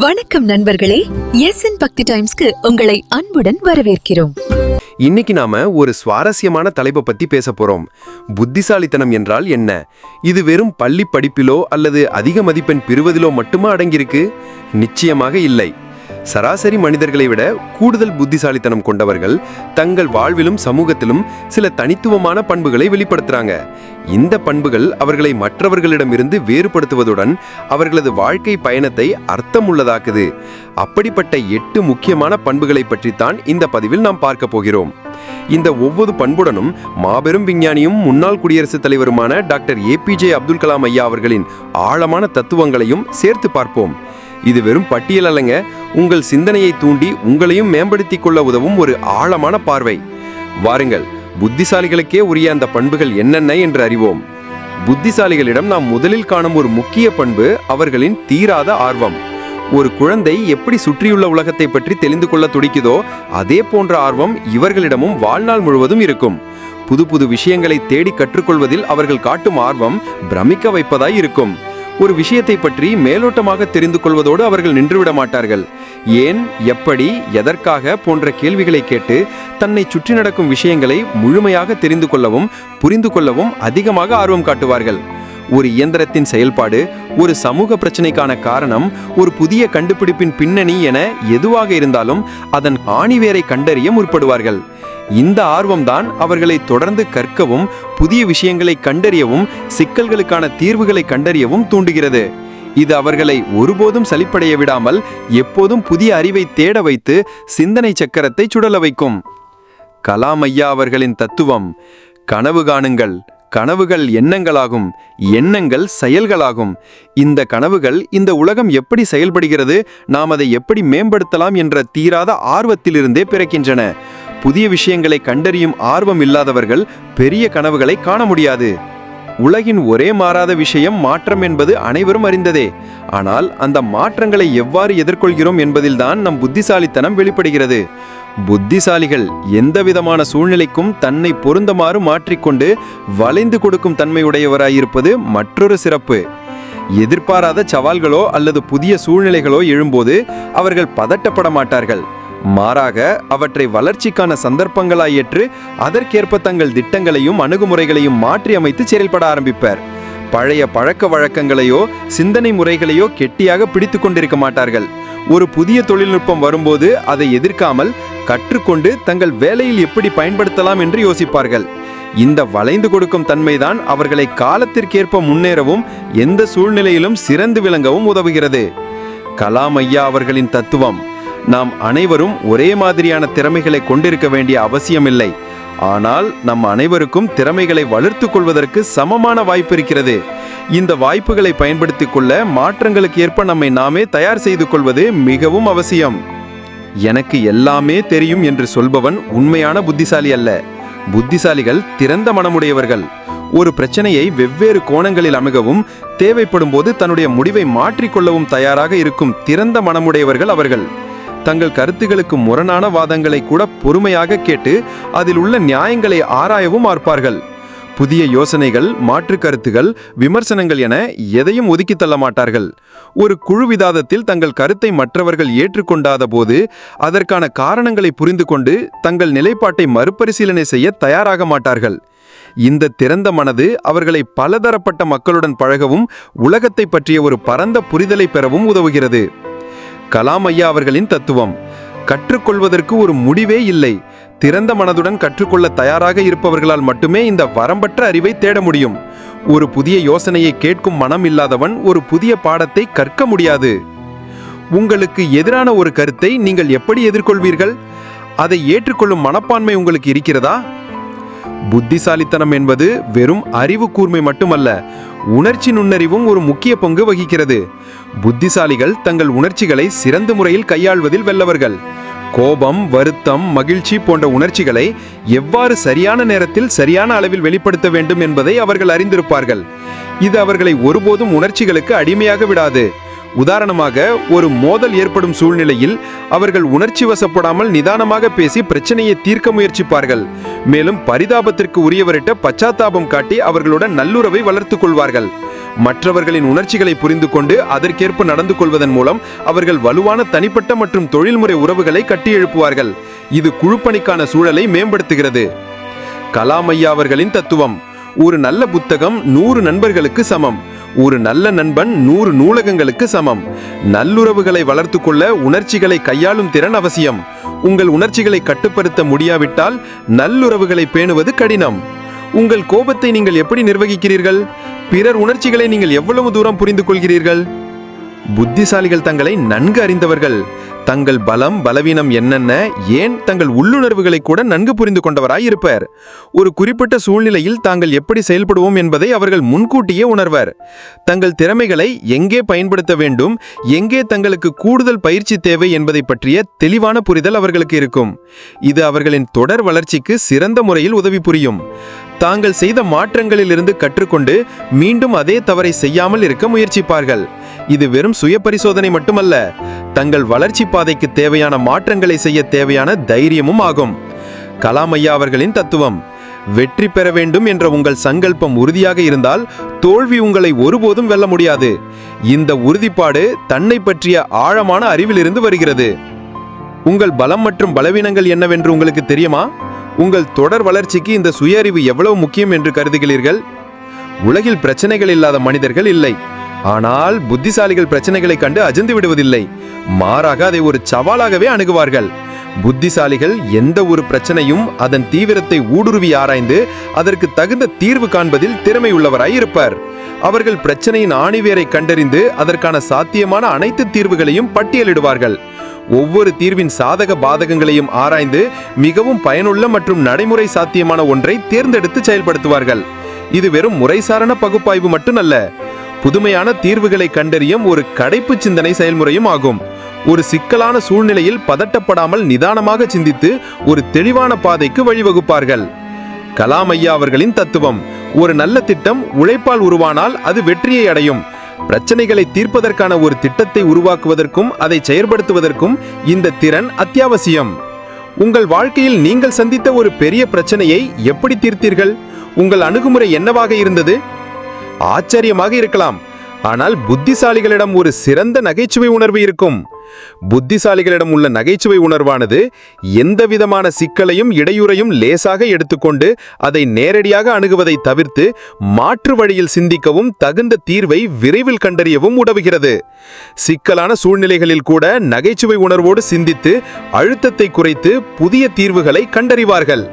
வணக்கம் நண்பர்களே. S N பக்தி டைம்ஸ்க்கு உங்களை அன்புடன் வரவேற்கிறோம். இன்னைக்கு நாம ஒரு சுவாரஸ்யமான தலைப்பை பத்தி பேச போறோம். புத்திசாலித்தனம் என்றால் என்ன? இது வெறும் பள்ளி படிப்பிலோ அல்லது அதிக மதிப்பெண் பெறுவதிலோ மட்டுமா அடங்கியிருக்கு? நிச்சயமாக இல்லை. சராசரி மனிதர்களை விட கூடுதல் புத்திசாலித்தனம் கொண்டவர்கள் தங்கள் வாழ்விலும் சமூகத்திலும் சில தனித்துவமான பண்புகளை வெளிப்படுத்துறாங்க. இந்த பண்புகள் அவர்களை மற்றவர்களிடமிருந்து வேறுபடுத்துவதுடன் அவர்களது வாழ்க்கை பயணத்தை அர்த்தமுள்ளதாக்குது. அப்படிப்பட்ட எட்டு முக்கியமான பண்புகளை பற்றித்தான் இந்த பதிவில் நாம் பார்க்க போகிறோம். இந்த ஒவ்வொரு பண்புடனும் மாபெரும் விஞ்ஞானியும் முன்னாள் குடியரசுத் தலைவருமான டாக்டர் ஏபிஜே அப்துல் கலாம் ஐயா அவர்களின் ஆழமான தத்துவங்களையும் சேர்த்து பார்ப்போம். இது வெறும் பட்டியல் அல்லங்க. உங்கள் சிந்தனையை தூண்டி உங்களையும் மேம்படுத்தி கொள்ள உதவும் ஒரு ஆழமான பார்வை. வாருங்கள் புத்திசாலிகளுக்கே உரிய அந்த பண்புகள் என்னென்ன என்று அறிவோம். புத்திசாலிகளிடம் நாம் முதலில் காணும் ஒரு முக்கிய பண்பு அவர்களின் தீராத ஆர்வம். ஒரு குழந்தை எப்படி சுற்றியுள்ள உலகத்தை பற்றி தெரிந்து கொள்ள துடிக்குதோ அதே போன்ற ஆர்வம் இவர்களிடமும் வாழ்நாள் முழுவதும் இருக்கும். புது புது விஷயங்களை தேடி கற்றுக்கொள்வதில் அவர்கள் காட்டும் ஆர்வம் பிரமிக்க வைப்பதாய் இருக்கும். ஒரு விஷயத்தை பற்றி மேலோட்டமாக தெரிந்து கொள்வதோடு அவர்கள் நின்றுவிட மாட்டார்கள். ஏன் எப்படி எதற்காக போன்ற கேள்விகளை கேட்டு தன்னை சுற்றி நடக்கும் விஷயங்களை முழுமையாக தெரிந்து கொள்ளவும் புரிந்து கொள்ளவும் அதிகமாக ஆர்வம் காட்டுவார்கள். ஒரு இயந்திரத்தின் செயல்பாடு ஒரு சமூக பிரச்சனைக்கான காரணம் ஒரு புதிய கண்டுபிடிப்பின் பின்னணி என எதுவாக இருந்தாலும் அதன் ஆணிவேரை கண்டறிய முற்படுவார்கள். இந்த ஆர்வம்தான் அவர்களை தொடர்ந்து கற்கவும் புதிய விஷயங்களை கண்டறியவும் சிக்கல்களுக்கான தீர்வுகளை கண்டறியவும் தூண்டுகிறது. இது அவர்களை ஒருபோதும் சலிப்படைய விடாமல் எப்போதும் புதிய அறிவை தேட வைத்து சிந்தனை சக்கரத்தை சுடல வைக்கும். கலாம் ஐயா அவர்களின் தத்துவம் கனவு காணுங்கள் கனவுகள் எண்ணங்களாகும் எண்ணங்கள் செயல்களாகும். இந்த கனவுகள் இந்த உலகம் எப்படி செயல்படுகிறது நாம் அதை எப்படி மேம்படுத்தலாம் என்ற தீராத ஆர்வத்திலிருந்தே பிறக்கின்றன. புதிய விஷயங்களை கண்டறியும் ஆர்வம் இல்லாதவர்கள் பெரிய கனவுகளை காண முடியாது. உலகின் ஒரே மாறாத விஷயம் மாற்றம் என்பது அனைவரும் அறிந்ததே. ஆனால் அந்த மாற்றங்களை எவ்வாறு எதிர்கொள்கிறோம் என்பதில்தான் நம் புத்திசாலித்தனம் வெளிப்படுகிறது. புத்திசாலிகள் எந்த விதமான சூழ்நிலைக்கும் தன்னை பொருந்தமாறு மாற்றிக்கொண்டு வளைந்து கொடுக்கும் தன்மையுடையவராயிருப்பது மற்றொரு சிறப்பு. எதிர்பாராத சவால்களோ அல்லது புதிய சூழ்நிலைகளோ எழும்போது அவர்கள் பதட்டப்பட மாட்டார்கள். மாறாக அவற்றை வளர்ச்சிக்கான சந்தர்ப்பங்களாய் ஏற்று அதற்கேற்ப தங்கள் திட்டங்களையும் அணுகுமுறைகளையும் மாற்றி அமைத்து செயல்பட ஆரம்பிப்பர். பழைய பழக்க வழக்கங்களையோ சிந்தனை முறைகளையோ கெட்டியாக பிடித்து கொண்டிருக்க மாட்டார்கள். ஒரு புதிய தொழில்நுட்பம் வரும்போது அதை எதிர்க்காமல் கற்றுக்கொண்டு தங்கள் வேலையில் எப்படி பயன்படுத்தலாம் என்று யோசிப்பார்கள். இந்த வளைந்து கொடுக்கும் தன்மைதான் அவர்களை காலத்திற்கேற்ப முன்னேறவும் எந்த சூழ்நிலையிலும் சிறந்து விளங்கவும் உதவுகிறது. கலாம் ஐயா அவர்களின் தத்துவம் நாம் அனைவரும் ஒரே மாதிரியான திறமைகளை கொண்டிருக்க வேண்டிய அவசியமில்லை. ஆனால் நம் அனைவருக்கும் திறமைகளை வளர்த்து கொள்வதற்கு சமமான வாய்ப்பு இருக்கிறது. இந்த வாய்ப்புகளை பயன்படுத்திக் கொள்ள மாற்றங்களுக்கு ஏற்ப நம்மை நாமே தயார் செய்து கொள்வது மிகவும் அவசியம். எனக்கு எல்லாமே தெரியும் என்று சொல்பவன் உண்மையான புத்திசாலி அல்ல. புத்திசாலிகள் திறந்த மனமுடையவர்கள். ஒரு பிரச்சனையை வெவ்வேறு கோணங்களில் அணுகவும் தேவைப்படும் போது தன்னுடைய முடிவை மாற்றிக்கொள்ளவும் தயாராக இருக்கும் திறந்த மனமுடையவர்கள் அவர்கள். தங்கள் கருத்துகளுக்கு முரணான வாதங்களை கூட பொறுமையாக கேட்டு அதில் உள்ள நியாயங்களை ஆராயவும் பார்ப்பார்கள் புதிய யோசனைகள் மாற்று கருத்துகள் விமர்சனங்கள் என எதையும் ஒதுக்கி தள்ள மாட்டார்கள். ஒரு குழு விதாதத்தில் தங்கள் கருத்தை மற்றவர்கள் ஏற்றுக்கொண்டாத போது அதற்கான காரணங்களை புரிந்து கொண்டு தங்கள் நிலைப்பாட்டை மறுபரிசீலனை செய்ய தயாராக மாட்டார்கள். இந்த திறந்த மனது அவர்களை பலதரப்பட்ட மக்களுடன் பழகவும் உலகத்தை பற்றிய ஒரு பரந்த புரிதலை பெறவும் உதவுகிறது. கலாம் ஐயா அவர்களின் தத்துவம். கற்றுக்கொள்வதற்கு ஒரு முடிவே இல்லை. திறந்த மனதுடன் கற்றுக்கொள்ள தயாராக இருப்பவர்களால் மட்டுமே இந்த வரம்பற்ற அறிவை தேட முடியும். ஒரு புதிய யோசனையை கேட்கும் மனம் இல்லாதவன் ஒரு புதிய பாடத்தை கற்க முடியாது. உங்களுக்கு எதிரான ஒரு கருத்தை நீங்கள் எப்படி எதிர்கொள்வீர்கள்? அதை ஏற்றுக்கொள்ளும் மனப்பான்மை உங்களுக்கு இருக்கிறதா? புத்திசாலித்தனம் என்பது வெறும் அறிவு கூர்மை மட்டுமல்ல உணர்ச்சி நுண்ணறிவும் ஒரு முக்கிய பங்கு வகிக்கிறது. புத்திசாலிகள் தங்கள் உணர்ச்சிகளை சிறந்த முறையில் கையாள்வதில் வெல்லவர்கள். கோபம் வருத்தம் மகிழ்ச்சி போன்ற உணர்ச்சிகளை எவ்வாறு சரியான நேரத்தில் சரியான அளவில் வெளிப்படுத்த வேண்டும் என்பதை அவர்கள் அறிந்திருப்பார்கள். இது அவர்களை ஒருபோதும் உணர்ச்சிகளுக்கு அடிமையாக விடாது. உதாரணமாக ஒரு மோதல் ஏற்படும் சூழ்நிலையில் அவர்கள் உணர்ச்சி வசப்படாமல் நிதானமாக பேசி பிரச்சனையை தீர்க்க முயற்சிப்பார்கள். மேலும் பரிதாபத்திற்கு உரியவரிட்ட பச்சாத்தாபம் காட்டி அவர்களுடன் நல்லுறவை வளர்த்துக் கொள்வார்கள். மற்றவர்களின் உணர்ச்சிகளை புரிந்து கொண்டு அதற்கேற்ப நடந்து கொள்வதன் மூலம் அவர்கள் வலுவான தனிப்பட்ட மற்றும் தொழில்முறை உறவுகளை கட்டியெழுப்புவார்கள் இது குழுப்பணிக்கான சூழலை மேம்படுத்துகிறது. கலாமையா அவர்களின் தத்துவம் ஒரு நல்ல புத்தகம் நூறு நண்பர்களுக்கு சமம். ஒரு நல்ல நண்பன் நூறு நூலகங்களுக்கு சமம். நல்லுறவுகளை வளர்த்து கொள்ள உணர்ச்சிகளை கையாளும் திறன் அவசியம். உங்கள் உணர்ச்சிகளை கட்டுப்படுத்த முடியாவிட்டால் நல்லுறவுகளை பேணுவது கடினம். உங்கள் கோபத்தை நீங்கள் எப்படி நிர்வகிக்கிறீர்கள்? பிறர் உணர்ச்சிகளை நீங்கள் எவ்வளவு தூரம் புரிந்து கொள்கிறீர்கள் புத்திசாலிகள் தங்களை நன்கு அறிந்தவர்கள். தங்கள் பலம் பலவீனம் என்னென்ன ஏன் தங்கள் உள்ளுணர்வுகளை கூட நன்கு புரிந்து கொண்டவராயிருப்பர் ஒரு குறிப்பிட்ட சூழ்நிலையில் தாங்கள் எப்படி செயல்படுவோம் என்பதை அவர்கள் முன்கூட்டியே உணர்வர். தங்கள் திறமைகளை எங்கே பயன்படுத்த வேண்டும் எங்கே தங்களுக்கு கூடுதல் பயிற்சி தேவை என்பதை பற்றிய தெளிவான புரிதல் அவர்களுக்கு இருக்கும். இது அவர்களின் தொடர் வளர்ச்சிக்கு சிறந்த முறையில் உதவி புரியும். தாங்கள் செய்த மாற்றங்களிலிருந்து கற்றுக்கொண்டு மீண்டும் அதே தவறை செய்யாமல் இருக்க முயற்சிப்பார்கள். இது வெறும் சுய பரிசோதனை மட்டுமல்ல தங்கள் வளர்ச்சி பாதைக்கு தேவையான மாற்றங்களை செய்ய தேவையான தைரியமும் ஆகும். கலாம் ஐயா அவர்களின் தத்துவம் வெற்றி பெற வேண்டும் என்ற உங்கள் சங்கல்பம் உறுதியாக இருந்தால் தோல்வி உங்களை ஒருபோதும் வெல்ல முடியாது. இந்த உறுதிப்பாடு தன்னை பற்றிய ஆழமான அறிவிலிருந்து வருகிறது. உங்கள் பலம் மற்றும் பலவீனங்கள் என்னவென்று உங்களுக்கு தெரியுமா? உங்கள் தொடர் வளர்ச்சிக்கு இந்த சுய அறிவு எவ்வளவு முக்கியம் என்று கருதுகிறீர்கள்? உலகில் பிரச்சனைகள் இல்லாத மனிதர்கள் இல்லை. ஆனால் புத்திசாலிகள் பிரச்சனைகளை கண்டு அஜந்து விடுவதில்லை. மாறாக அதை ஒரு சவாலாகவே அணுகுவார்கள். புத்திசாலிகள் எந்த ஒரு பிரச்சனையும் அதன் தீவிரத்தை ஊடுருவி ஆராய்ந்து அதற்கு தகுந்த தீர்வு காண்பதில் திறமை உள்ளவராய் இருப்பார். அவர்கள் பிரச்சனையின் ஆணிவேரை கண்டறிந்து அதற்கான சாத்தியமான அனைத்து தீர்வுகளையும் பட்டியலிடுவார்கள். ஒவ்வொரு தீர்வின் சாதக பாதகங்களையும் ஆராய்ந்து மிகவும் பயனுள்ள மற்றும் நடைமுறை சாத்தியமான ஒன்றை தேர்ந்தெடுத்து செயல்படுத்துவார்கள். இது வெறும் முறைசாரண பகுப்பாய்வு மட்டுமல்ல. புதுமையான தீர்வுகளை கண்டறியும் ஒரு கடைப்பு சிந்தனை செயல்முறையும் ஆகும். ஒரு சிக்கலான சூழ்நிலையில் பதட்டப்படாமல் நிதானமாக சிந்தித்து ஒரு தெளிவான பாதைக்கு வழிவகுப்பார்கள். கலாம் ஐயா அவர்களின் தத்துவம் ஒரு நல்ல திட்டம் உழைப்பால் உருவானால் அது வெற்றியை அடையும். பிரச்சனைகளை தீர்ப்பதற்கான ஒரு திட்டத்தை உருவாக்குவதற்கும் அதை செயற்படுத்துவதற்கும் இந்த திறன் அத்தியாவசியம். உங்கள் வாழ்க்கையில் நீங்கள் சந்தித்த ஒரு பெரிய பிரச்சனையை எப்படி தீர்த்தீர்கள்? உங்கள் அணுகுமுறை என்னவாக இருந்தது? ஆச்சரியமாக இருக்கலாம். ஆனால் புத்திசாலிகளிடம் ஒரு சிறந்த நகைச்சுவை உணர்வு இருக்கும். புத்திசாலிகளிடம் உள்ள நகைச்சுவை உணர்வானது எந்த விதமான சிக்கலையும் இடையூறையும் லேசாக எடுத்துக்கொண்டு அதை நேரடியாக அணுகுவதை தவிர்த்து மாற்று வழியில் சிந்திக்கவும் தகுந்த தீர்வை விரைவில் கண்டறியவும் உதவுகிறது. சிக்கலான சூழ்நிலைகளில் கூட நகைச்சுவை உணர்வோடு சிந்தித்து அழுத்தத்தை குறைத்து புதிய தீர்வுகளை கண்டறிவார்கள்.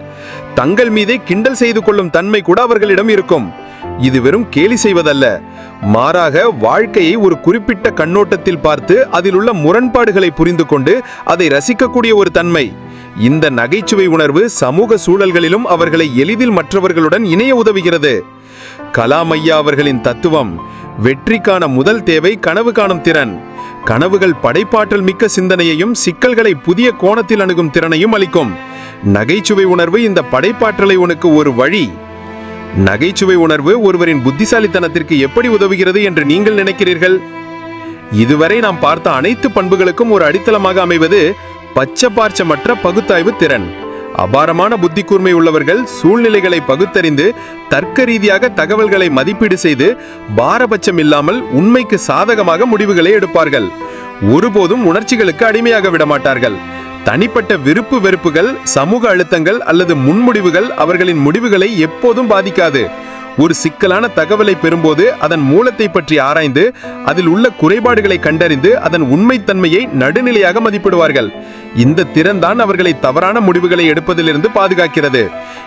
தங்கள் மீதே கிண்டல் செய்து கொள்ளும் தன்மை கூட அவர்களிடம் இருக்கும். இது வெறும் கேலி செய்வதல்ல. மாறாக வாழ்க்கையை ஒரு குறிப்பிட்ட கண்ணோட்டத்தில் பார்த்து அதில் உள்ள முரண்பாடுகளை புரிந்து கொண்டு அதை ரசிக்கக்கூடிய ஒரு தன்மை. இந்த நகைச்சுவை உணர்வு சமூக சூழல்களிலும் அவர்களை எளிதில் மற்றவர்களுடன் இணைய உதவுகிறது. கலாம் ஐயா அவர்களின் தத்துவம் வெற்றிக்கான முதல் தேவை கனவு காணும் திறன். கனவுகள் படைப்பாற்றல் மிக்க சிந்தனையையும் சிக்கல்களை புதிய கோணத்தில் அணுகும் திறனையும் அளிக்கும். நகைச்சுவை உணர்வு இந்த படைப்பாற்றலை உனக்கு ஒரு வழி. நகைச்சுவை உணர்வு ஒருவரின் புத்திசாலித்தனத்திற்கு எப்படி உதவுகிறது என்று நீங்கள் நினைக்கிறீர்கள்? இதுவரை நாம் பார்த்த அனைத்து பண்புகளுக்கும் ஒரு அடித்தளமாக அமைவது பச்சபார்ச்சமற்ற பகுத்தாய்வு திறன். அபாரமான புத்தி கூர்மை உள்ளவர்கள் சூழ்நிலைகளை பகுத்தறிந்து தர்க்க ரீதியாக தகவல்களை மதிப்பீடு செய்து பாரபட்சம் இல்லாமல் உண்மைக்கு சாதகமாக முடிவுகளை எடுப்பார்கள். ஒருபோதும் உணர்ச்சிகளுக்கு அடிமையாக விடமாட்டார்கள். தனிப்பட்ட விருப்பு வெறுப்புகள் சமூக அழுத்தங்கள் அல்லது முன்முடிவுகள் அவர்களின் முடிவுகளை எப்போதும் பாதிக்காது. ஒரு சிக்கலான தகவலை பெறும்போது அதன் மூலத்தை பற்றி ஆராய்ந்து அதில் உள்ள குறைபாடுகளை கண்டறிந்து அதன் உண்மைத்தன்மையை நடுநிலையாக மதிப்பிடுவார்கள். இந்த திறன்தான் அவர்களை தவறான முடிவுகளை எடுப்பதிலிருந்து பாதுகாக்கிறது.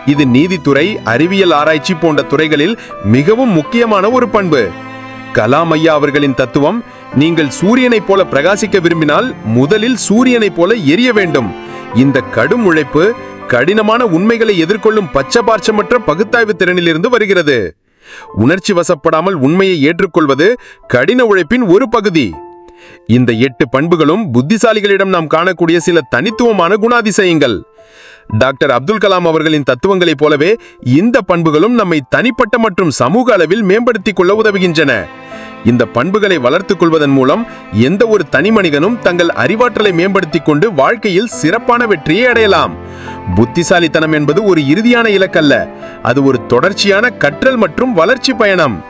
இது நீதித்துறை அறிவியல் ஆராய்ச்சி போன்ற துறைகளில் மிகவும் முக்கியமான ஒரு பண்பு. கலாம் ஐயா அவர்களின் தத்துவம் நீங்கள் சூரியனைப் போல பிரகாசிக்க விரும்பினால் முதலில் சூரியனைப் போல எரிய வேண்டும். இந்த கடும் உழைப்பு கடினமான உண்மைகளை எதிர்கொள்ளும் பச்சபார்ச்சமற்ற பகுத்தாய்வு திறனிலிருந்து வருகிறது. உணர்ச்சி வசப்படாமல் உண்மையை ஏற்றுக்கொள்வது கடின உழைப்பின் ஒரு பகுதி. இந்த எட்டு பண்புகளும் புத்திசாலிகளிடம் நாம் காணக்கூடிய சில தனித்துவமான குணாதிசயங்கள். டாக்டர் அப்துல் கலாம் அவர்களின் தத்துவங்களைப் போலவே இந்த பண்புகளும் நம்மை தனிப்பட்ட மற்றும் சமூக அளவில் மேம்படுத்திக் கொள்ள உதவுகின்றன. இந்த பண்புகளை வளர்த்துக் கொள்வதன் மூலம் எந்த ஒரு தனிமனிதனும் தங்கள் அறிவாற்றலை மேம்படுத்திக் கொண்டு வாழ்க்கையில் சிறப்பான வெற்றியை அடையலாம். புத்திசாலித்தனம் என்பது ஒரு இறுதியான இலக்கல்ல. அது ஒரு தொடர்ச்சியான கற்றல் மற்றும் வளர்ச்சி பயணம்.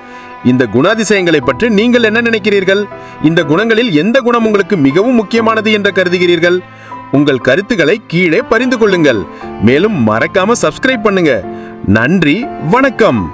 இந்த குணாதிசயங்களை பற்றி நீங்கள் என்ன நினைக்கிறீர்கள்? இந்த குணங்களில் எந்த குணம் உங்களுக்கு மிகவும் முக்கியமானது என்று கருதுகிறீர்கள்? உங்கள் கருத்துக்களை கீழே பரிந்து கொள்ளுங்கள். மேலும் மறக்காம சப்ஸ்கிரைப் பண்ணுங்க. நன்றி வணக்கம்.